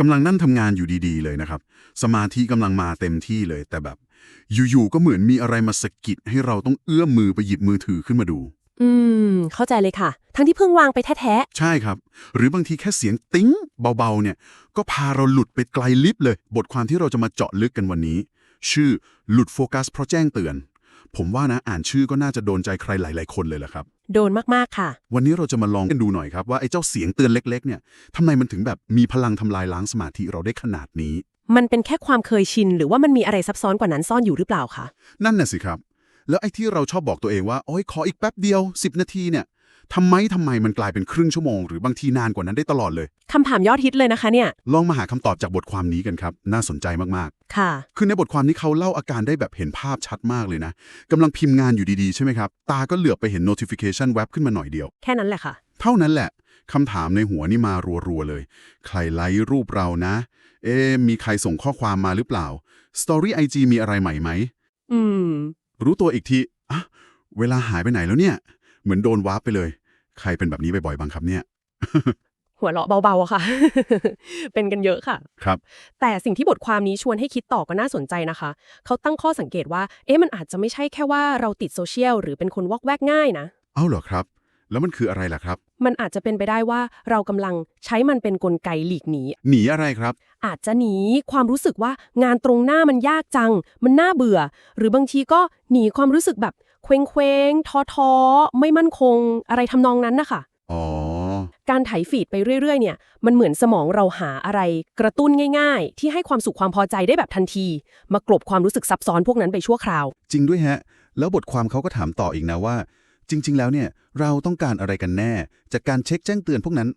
กำลังนั่นทำงานอยู่ดีๆเลยนะครับ สมาธิกำลังมาเต็มที่เลย แต่แบบอยู่ๆก็เหมือนมีอะไรมาสะกิดให้เราต้องเอื้อมมือไปหยิบมือถือขึ้นมาดู อืม เข้าใจเลยค่ะ ทั้งที่เพิ่งวางไปแท้ใช่ครับ หรือบางทีแค่เสียงติ้งเบาๆเนี่ย ก็พาเราหลุดไปไกลลิบเลย บทความที่เราจะมาเจาะลึกกันวันนี้ ชื่อหลุดโฟกัสเพราะแจ้งเตือน ผมว่านะอ่านชื่อก็น่าจะโดนใจใครหลาย ๆ คนเลยแหละครับๆโดนมาก ๆ ค่ะ วันนี้เราจะมาลองกันดูหน่อยครับว่าไอ้เจ้าเสียงเตือนเล็ก ๆ เนี่ยทำไมมันถึงแบบมีพลังทำลายล้างสมาธิเราได้ขนาดนี้ มันเป็นแค่ความเคยชิน หรือว่ามันมีอะไรซับซ้อนกว่านั้นซ่อนอยู่หรือเปล่าคะ นั่นน่ะสิครับ แล้วไอ้ที่เราชอบบอกตัวเองว่า โอ้ยขออีกแป๊บเดียว 10 นาทีเนี่ย ทำไมทำไมมันกลายเป็นครึ่งชั่วโมงหรือบางทีนานกว่านั้นได้ตลอดเลย คำถามยอดฮิตเลยนะคะเนี่ย ลองมาหาคำตอบจากบทความนี้กันครับ น่าสนใจมากค่ะ ๆ คือในบทความนี้เขาเล่าอาการได้แบบเห็นภาพชัดมากเลยนะกำลังพิมพ์งานอยู่ดีๆ ใช่ไหมครับ ตาก็เหลือบไปเห็น notification แวบขึ้นมาหน่อยเดียว แค่นั้นแหละค่ะ เท่านั้นแหละคำถามในหัวนี่มารัวๆเลย ใครไลค์รูปเรานะ เอ๊ะมีใครส่งข้อความมาหรือเปล่า Story IG มีอะไรใหม่ไหม อืม รู้ตัวอีกทีอะเวลาหายไปไหนแล้วเนี่ย เหมือนโดนวาร์ปไปเลย ใครเป็นแบบนี้บ่อยๆบ้างครับเนี่ย หัวเราะเบาๆอะค่ะ เป็นกันเยอะค่ะ ครับ แต่สิ่งที่บทความนี้ชวนให้คิดต่อก็น่าสนใจนะคะ เขาตั้งข้อสังเกตว่า เอ๊ะมันอาจจะไม่ใช่แค่ว่าเราติดโซเชียลหรือเป็นคนวอกแวกง่ายนะ เอ้าเหรอครับ แล้วมันคืออะไรล่ะครับ มันอาจจะเป็นไปได้ว่าเรากำลังใช้มันเป็นนกลไกหลีกหนี หนีอะไรครับ อาจจะหนีความรู้สึกว่างานตรงหน้ามันยากจัง มันน่าเบื่อ หรือบางทีก็หนีความรู้สึกแบบ เคว้งเคว้งท้อท้อๆไม่มั่นคง อะไรทำนองนั้นนะคะอ๋อ การไถฟีดไปเรื่อย ๆ เนี่ย มันเหมือนสมองเราหาอะไรกระตุ้นง่าย ๆ ที่ให้ความสุขความพอใจได้แบบทันที มากลบความรู้สึกซับซ้อนพวกนั้นไปชั่วคราว จริงด้วยฮะ แล้วบทความเขาก็ถามต่ออีกนะว่า จริง ๆ แล้วเนี่ย เราต้องการอะไรกันแน่ จากการเช็คแจ้งเตือนพวกนั้น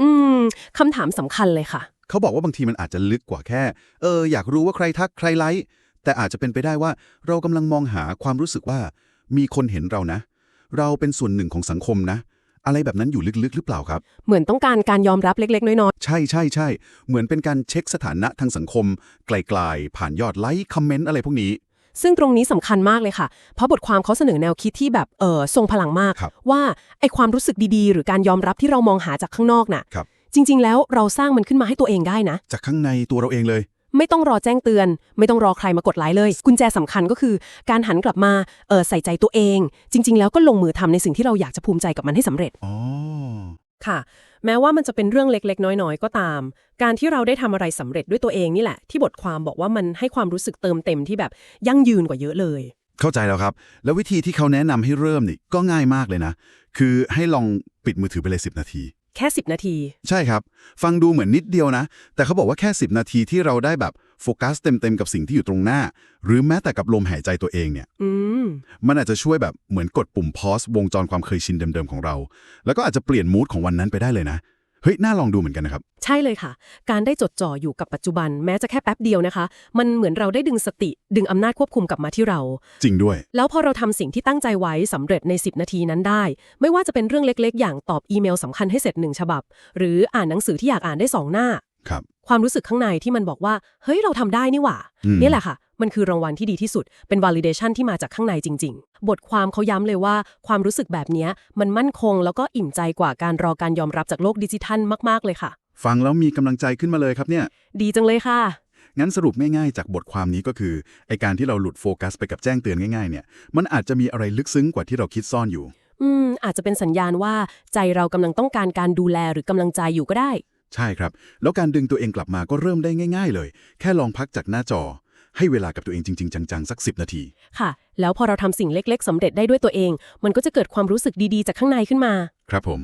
อืมคำถามสำคัญเลยค่ะ เขาบอกว่าบางทีมันอาจจะลึกกว่าแค่ เออ อยากรู้ว่าใครทักใครไลค์แต่อาจจะเป็นไปได้ว่าเรากำลังมองหาความรู้สึกว่า มีคนเห็นเรานะ เราเป็นส่วนหนึ่งของสังคมนะ อะไรแบบนั้นอยู่ลึกๆ หรือเปล่าครับ เหมือนต้องการการยอมรับเล็ก ๆ น้อย ใช่ใช่ใช่เหมือนเป็นการเช็คสถานะทางสังคม ไกลๆ ผ่านยอดไลค์คอมเมนต์อะไรพวกนี้ ๆ ซึ่งตรงนี้สำคัญมากเลยค่ะ เพราะบทความเขาเสนอแนวคิดที่แบบเออทรงพลังมาก ครับ ว่าไอความรู้สึกดีๆ หรือการยอมรับที่เรามองหาจากข้างนอกน่ะ ครับ จริง ๆ แล้วเราสร้างมันขึ้นมาให้ตัวเองได้นะ จากข้างในตัวเราเองเลย ไม่ต้องรอแจ้งเตือน ไม่ต้องรอใครมากดไลค์เลย กุญแจสำคัญก็คือ การหันกลับมาเออใส่ใจตัวเอง จริง ๆ แล้วก็ลงมือทำในสิ่งที่เราอยากจะภูมิใจกับมันให้สำเร็จอ๋อค่ะ แม้ว่ามันจะเป็นเรื่องเล็ก ๆ น้อย ๆ ก็ตาม การที่เราได้ทำอะไรสำเร็จด้วยตัวเองนี่แหละ ที่บทความบอกว่ามันให้ความรู้สึกเติมเต็มที่แบบยั่งยืนกว่าเยอะเลย เข้าใจแล้วครับ แล้ววิธีที่เขาแนะนำให้เริ่มนี่ก็ง่ายมากเลยนะ คือให้ลองปิดมือถือไปเลย10 นาที แค่ 10 นาที ใช่ครับ ฟังดูเหมือนนิดเดียวนะ แต่เขาบอกว่าแค่ 10 นาทีที่เราได้แบบโฟกัสเต็มๆกับสิ่งที่อยู่ตรงหน้า หรือแม้แต่กับลมหายใจตัวเองเนี่ย อืม มันอาจจะช่วยแบบเหมือนกดปุ่มพอสวงจรความเคยชินเดิมๆของเรา แล้วก็อาจจะเปลี่ยนมูดของวันนั้นไปได้เลยนะ เฮ้ย น่าลองดูเหมือนกันนะครับ ใช่เลยค่ะ การได้จดจ่ออยู่กับปัจจุบันแม้จะแค่แป๊บเดียวนะคะ มันเหมือนเราได้ดึงสติ ดึงอำนาจควบคุมกลับมาที่เรา จริงด้วย แล้วพอเราทำสิ่งที่ตั้งใจไว้สำเร็จใน 10 นาทีนั้นได้ ไม่ว่าจะเป็นเรื่องเล็กๆ อย่างตอบอีเมลสำคัญให้เสร็จหนึ่งฉบับ หรืออ่านหนังสือที่อยากอ่านได้สองหน้า ครับ ความรู้สึกข้างในที่มันบอกว่า เฮ้ย เราทำได้นี่หว่า อืม นี่แหละค่ะ มันคือรางวัลที่ดีที่สุด เป็น validation ที่มาจากข้างในจริง ๆ บทความเขาย้ำเลยว่าความรู้สึกแบบเนี้ยมันมั่นคง แล้วก็อิ่มใจกว่าการรอการยอมรับจากโลกดิจิทัลมากๆเลยค่ะ ฟังแล้วมีกำลังใจขึ้นมาเลยครับเนี่ย ดีจังเลยค่ะงั้นสรุปง่ายๆ จากบทความนี้ก็คือไอการที่เราหลุดโฟกัสไปกับแจ้งเตือนง่ายๆเนี่ยมันอาจจะมีอะไรลึกซึ้งกว่าที่เราคิดซ่อนอยู่ อืม อาจจะเป็นสัญญาณว่าใจเรากำลังต้องการการดูแลหรือกำลังใจอยู่ก็ได้ ใช่ครับ แล้วการดึงตัวเองกลับมาก็เริ่มได้ง่าย ๆ เลย แค่ลองพักจากหน้าจอ ให้เวลากับตัวเองจริง ๆ จังๆ สัก 10 นาที ค่ะ แล้วพอเราทำสิ่งเล็กๆสำเร็จได้ด้วยตัวเอง มันก็จะเกิดความรู้สึกดีๆ จากข้างในขึ้นมา ครับผม